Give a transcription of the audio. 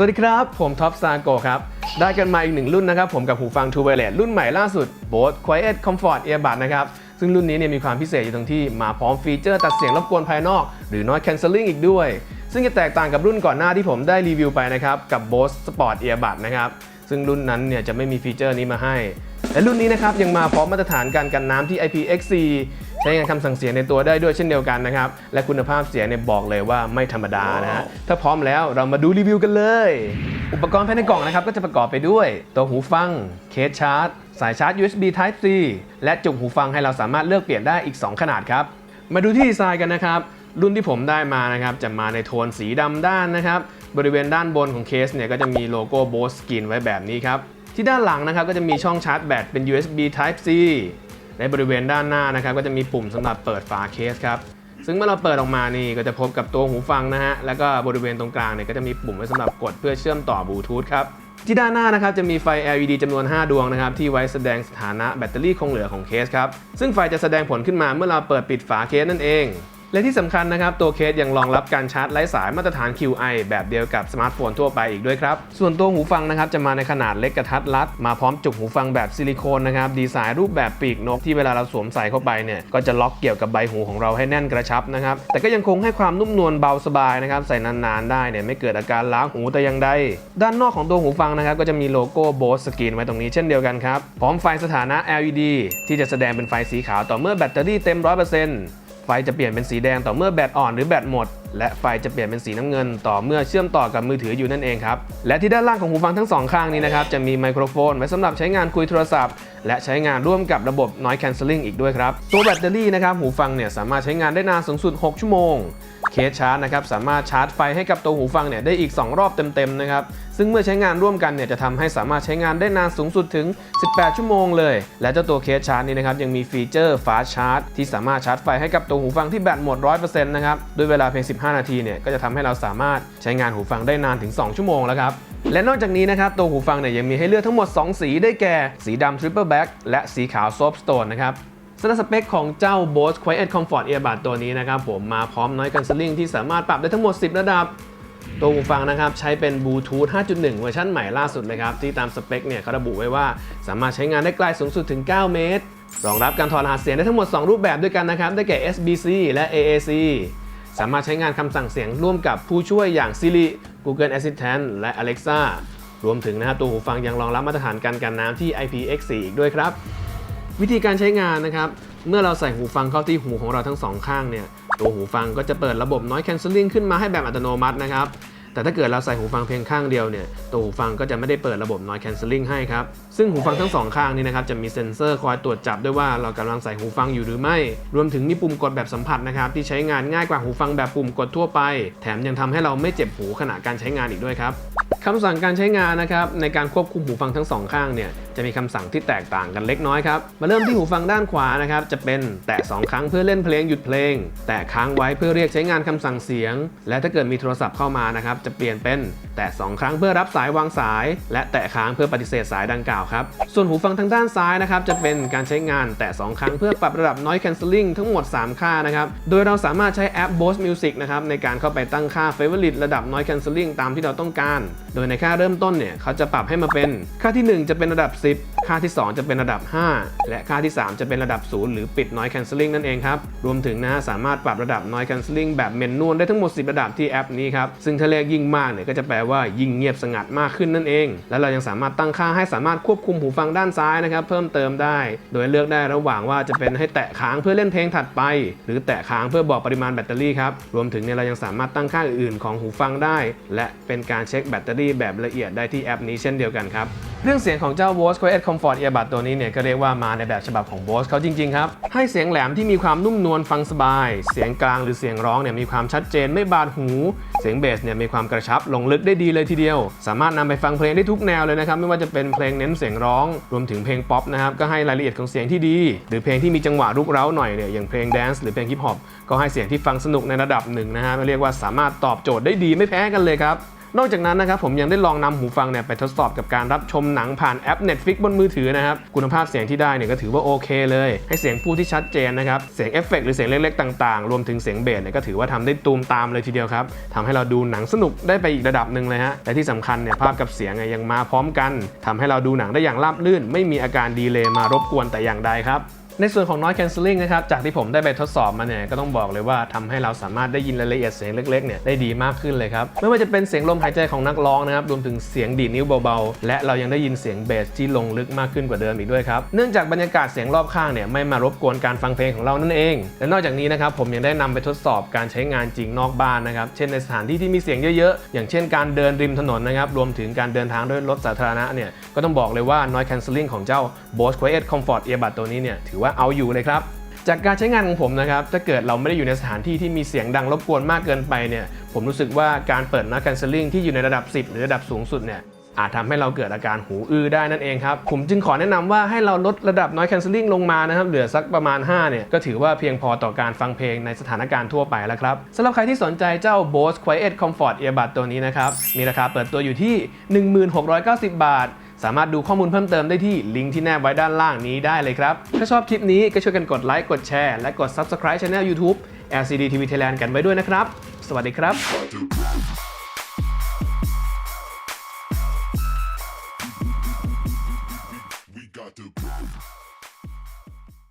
สวัสดีครับ ผมท็อปซาโกครับ ได้กันมาอีกหนึ่งรุ่นนะครับ ผมกับหูฟัง True Wireless รุ่นใหม่ล่าสุด Bose Quiet Comfort Earbud นะครับ ซึ่งรุ่นนี้เนี่ยมีความพิเศษอยู่ตรงที่มาพร้อมฟีเจอร์ตัดเสียงรบกวนภายนอก หรือ Noise Cancelling อีกด้วย ซึ่งจะแตกต่างกับรุ่นก่อนหน้าที่ผมได้รีวิวไปนะครับ กับ Bose Sport Earbud นะครับ ซึ่งรุ่นนั้นเนี่ยจะไม่มีฟีเจอร์นี้มาให้ และรุ่นนี้นะครับยังมาพร้อมมาตรฐานการกันน้ำที่ IPX4 ใช้งานคำสั่งเสียงในตัวได้ด้วยเช่นเดียวกันนะครับ และคุณภาพเสียงเนี่ยบอกเลยว่าไม่ธรรมดานะฮะถ้าพร้อมแล้วเรามาดูรีวิวกันเลย อุปกรณ์ภายในกล่องนะครับก็จะประกอบไปด้วย ตัวหูฟัง เคสชาร์จ สายชาร์จ USB Type C และจุกหูฟังให้เราสามารถเลือกเปลี่ยนได้อีก 2 ขนาดครับ มาดูที่ดีไซน์กันนะครับรุ่นที่ผมได้มานะครับจะมาในโทนสีดำด้านนะครับบริเวณด้านบนของเคสเนี่ยก็จะมีโลโก้ Bose Skin ไว้แบบนี้ครับที่ด้านหลังนะครับก็จะมีช่องชาร์จแบตเป็น USB Type C ในบริเวณด้านหน้านะครับก็จะมีปุ่มสำหรับเปิดฝาเคสครับซึ่งเมื่อเราเปิดออกมานี่ก็จะพบกับตัวหูฟังนะฮะแล้วก็บริเวณตรงกลางเนี่ยก็จะมีปุ่มไว้สำหรับกดเพื่อเชื่อมต่อบลูทูธครับที่ด้านหน้านะครับจะมีไฟ LED จำนวน 5 ดวงนะครับที่ไว้แสดงสถานะแบตเตอรี่คงเหลือของเคสครับซึ่งไฟจะแสดงผลขึ้นมาเมื่อเราเปิดปิดฝาเคสนั่นเอง และที่สำคัญนะครับ ตัวเคสยังรองรับการชาร์จไร้สายมาตรฐาน QI แบบเดียวกับสมาร์ทโฟนทั่วไปอีกด้วยครับ ส่วนตัวหูฟังนะครับจะมาในขนาดเล็กกระทัดรัด มาพร้อมจุกหูฟังแบบซิลิโคนนะครับ ดีไซน์รูปแบบปีกนกที่เวลาเราสวมใส่เข้าไปเนี่ยก็จะล็อกเกี่ยวกับใบหูของเราให้แน่นกระชับนะครับ แต่ก็ยังคงให้ความนุ่มนวลเบาสบายนะครับใส่นานๆได้เนี่ยไม่เกิดอาการล้าหูแต่อย่างใดด้านนอกของตัวหูฟังนะครับก็จะมีโลโก้ Bose Screen ไว้ตรงนี้เช่นเดียวกันครับพร้อมไฟสถานะ LED ที่จะแสดงเป็นไฟสีขาวต่อเมื่อแบตเตอรี่เต็ม 100% ไฟจะเปลี่ยนเป็นสีแดงต่อเมื่อแบตอ่อนหรือแบตหมด และไฟจะเปลี่ยนเป็นสีน้ำเงิน ต่อเมื่อเชื่อมต่อกับมือถืออยู่นั่นเองครับ และที่ด้านล่างของหูฟังทั้งสองข้างนี้นะครับจะมีไมโครโฟนไว้สำหรับใช้งานคุยโทรศัพท์ และใช้งานร่วมกับระบบ Noise Cancelling อีกด้วยครับ ตัวแบตเตอรี่นะครับหูฟังเนี่ยสามารถใช้งานได้นานสูงสุด 6 ชั่วโมง เคสชาร์จนะครับสามารถชาร์จไฟให้กับตัวหูฟังเนี่ยได้อีก 2 รอบเต็มๆนะครับซึ่งเมื่อใช้งานร่วมกันเนี่ยจะทำให้สามารถใช้งานได้นานสูงสุดถึง 18 ชั่วโมงเลย และเจ้าตัวเคสชาร์จนี้นะครับยังมีฟีเจอร์ฟาชาร์จ ที่สามารถชาร์จไฟให้กับตัวหูฟังที่แบตหมด 100%นะครับด้วยเวลาเพียง 15 นาทีเนี่ยก็จะทำให้เราสามารถใช้งานหูฟังได้นานถึง 2 ชั่วโมงแล้วครับและนอกจากนี้นะครับตัวหูฟังเนี่ยยังมีให้เลือกทั้งหมด 2 สีได้แก่ สีดำ Triple Black และสีขาว Soap Stone นะครับ สำหรับสเปคของเจ้า Bose Quiet Comfort Earbud ตัวนี้นะครับผมมาพร้อม Noise Cancelling ที่สามารถปรับได้ทั้งหมด 10 ระดับ ตัวหูฟังนะครับใช้เป็นบลูทูธ5.1 เวอร์ชันใหม่ล่าสุดเลยครับ ที่ตามสเปคเนี่ยเขาระบุไว้ว่า สามารถใช้งานได้ไกลสูงสุดถึง 9 เมตร รองรับการถอดรหัสเสียงได้ทั้งหมด 2 รูปแบบด้วยกันนะครับ ได้แก่ SBC และ AAC สามารถใช้งานคำสั่งเสียงร่วมกับผู้ช่วยอย่าง Siri Google Assistant และ Alexa รวมถึงนะครับตัวหูฟังยังรองรับมาตรฐานการกันน้ำที่ IPX4 อีกด้วยครับ วิธีการใช้งานนะครับ เมื่อเราใส่หูฟังเข้าที่หูของเราทั้งสองข้างเนี่ย ตัวหูฟังก็จะเปิดระบบ Noise Cancelling ขึ้นมาให้แบบอัตโนมัตินะครับ แต่ถ้าเกิดเราใส่หูฟังเพียงข้างเดียวเนี่ย ตัวหูฟังก็จะไม่ได้เปิดระบบ Noise Cancelling ให้ครับ ซึ่งหูฟังทั้งสองข้างนี้นะครับจะมีเซ็นเซอร์คอยตรวจจับด้วยว่าเรากำลังใส่หูฟังอยู่หรือไม่ รวมถึงมีปุ่มกดแบบสัมผัสนะครับที่ใช้งานง่ายกว่าหูฟังแบบปุ่มกดทั่วไป แถมยังทำให้เราไม่เจ็บหูขณะการใช้งานอีกด้วยครับ คำสั่งการใช้งานนะครับในการควบคุมหูฟังทั้งสองข้างเนี่ยจะมีคำสั่งที่แตกต่างกันเล็กน้อยครับมาเริ่มที่หูฟังด้านขวานะครับจะเป็นแตะ 2 ครั้งเพื่อเล่นเพลงหยุดเพลง แตะค้างไว้เพื่อเรียกใช้งานคำสั่งเสียง และถ้าเกิดมีโทรศัพท์เข้ามานะครับจะเปลี่ยนเป็นแตะ 2 ครั้งเพื่อรับสายวางสาย และแตะค้างเพื่อปฏิเสธสายดังกล่าวครับส่วนหูฟังทางด้านซ้ายนะครับจะเป็นการใช้งานแตะ 2 ครั้งเพื่อปรับระดับ noise cancelling ทั้งหมด 3 ค่านะครับโดยเราสามารถใช้แอป Bose Music นะครับในการเข้าไปตั้งค่า favorite ระดับ noise cancelling ตามที่เราต้องการโดยในค่าเริ่มต้นเนี่ยเขาจะปรับให้มาเป็นค่าที่ 1 จะเป็นระดับ 10 ค่าที่ 2 จะเป็นระดับ 5 และค่าที่ 3 จะเป็นระดับ 0 หรือปิด noise cancelling นั่นเองครับรวมถึงนะสามารถปรับระดับ noise cancelling แบบเมนนวลได้ทั้งหมด 10 ระดับที่แอปนี้ครับซึ่งถ้าเรียกยิ่งมากเนี่ยก็จะแปลว่ายิ่งเงียบสงัดมากขึ้นนั่นเอง และเรายังสามารถตั้งค่าให้สามารถควบคุมหูฟังด้านซ้ายนะครับเพิ่มเติมได้ โดยเลือกได้ระหว่างว่าจะเป็นให้แตะค้างเพื่อเล่นเพลงถัดไป หรือแตะค้างเพื่อบอกปริมาณแบตเตอรี่ครับรวมถึงเนี่ยเรายังสามารถตั้งค่าอื่นๆของหูฟังได้ และเป็นการเช็คแบตเตอรี่แบบละเอียดได้ที่แอปนี้เช่นเดียวกันครับ เรื่องเสียงของเจ้า Bose Quiet Comfort Earbud ตัวนี้เนี่ยก็เรียกว่ามาในแบบฉบับของ Bose เขาจริง ๆ ครับ ให้เสียงแหลมที่มีความนุ่มนวลฟังสบาย เสียงกลางหรือเสียงร้องเนี่ยมีความชัดเจนไม่บาดหู เสียงเบสเนี่ยมีความกระชับลงลึกได้ดีเลยทีเดียว สามารถนำไปฟังเพลงได้ทุกแนวเลยนะครับไม่ว่าจะเป็นเพลงเน้นเสียงร้อง รวมถึงเพลงป๊อปนะครับก็ให้รายละเอียดของเสียงที่ดี หรือเพลงที่มีจังหวะรุกเร้าหน่อยเนี่ยอย่างเพลงแดนซ์หรือเพลงฮิปฮอปก็ให้เสียงที่ฟังสนุกในระดับหนึ่งนะฮะเรียกว่าสามารถตอบโจทย์ได้ดีไม่แพ้กันเลยครับ นอกจากนั้นนะครับผมยังได้ลองนำหูฟังเนี่ยไปทดสอบกับการรับชมหนังผ่านแอป Netflix บนมือถือนะครับคุณภาพเสียงที่ได้เนี่ยก็ถือว่าโอเคเลย ให้เสียงพูดที่ชัดเจนนะครับเสียงเอฟเฟกต์หรือเสียงเล็กๆต่างๆ รวมถึงเสียงเบสเนี่ยก็ถือว่าทำได้ตูมตามเลยทีเดียวครับทำให้เราดูหนังสนุกได้ไปอีกระดับหนึ่งเลยฮะและที่สำคัญเนี่ยภาพกับเสียงเนี่ยยังมาพร้อมกันทำให้เราดูหนังได้อย่างราบรื่น ไม่มีอาการดีเลย์มารบกวนแต่อย่างใดครับ ในส่วนของ noise cancelling นะครับ จากที่ผมได้ไปทดสอบมาเนี่ย ก็ต้องบอกเลยว่าทำให้เราสามารถได้ยินรายละเอียดเสียงเล็กๆเนี่ยได้ดีมากขึ้นเลยครับ ไม่ว่าจะเป็นเสียงลมหายใจของนักร้องนะครับ รวมถึงเสียงดีดนิ้วเบาๆ และเรายังได้ยินเสียงเบสที่ลงลึกมากขึ้นกว่าเดิมอีกด้วยครับ เนื่องจากบรรยากาศเสียงรอบข้างเนี่ยไม่มารบกวนการฟังเพลงของเรานั่นเอง และนอกจากนี้นะครับผมยังได้นำไปทดสอบการใช้งานจริงนอกบ้านนะครับ เช่นในสถานที่ที่มีเสียงเยอะๆ อย่างเช่นการเดินริมถนนนะครับ รวมถึงการเดินทางด้วยรถสาธารณะเนี่ย ก็ต้องบอกเลยว่า noise cancelling ของเจ้า Bose Quiet Comfort Earbud ตัวนี้เนี่ยถือว่าเอาอยู่เลยครับจากการใช้งานของผมนะครับ ถ้าเกิดเราไม่ได้อยู่ในสถานที่ที่มีเสียงดังรบกวนมากเกินไปเนี่ย ผมรู้สึกว่าการเปิด noise cancelling ที่อยู่ในระดับ 10 หรือระดับสูงสุดเนี่ย อาจทำให้เราเกิดอาการหูอื้อได้นั่นเองครับ ผมจึงขอแนะนำว่าให้เราลดระดับ noise cancelling ลงมานะครับ เหลือสักประมาณ 5 เนี่ย ก็ถือว่าเพียงพอต่อการฟังเพลงในสถานการณ์ทั่วไปแล้วครับสำหรับใครที่สนใจเจ้า Bose Quiet Comfort Earbud ตัวนี้นะครับ มีราคาเปิดตัวอยู่ที่ 1690 บาท สามารถดูข้อมูลเพิ่มเติมได้ที่ลิงก์ที่แนบไว้ด้านล่างนี้ได้เลยครับ ถ้าชอบคลิปนี้ก็ช่วยกันกดไลค์กดแชร์และกด Subscribe Channel YouTube LCD TV Thailand กันไว้ด้วยนะครับ สวัสดีครับ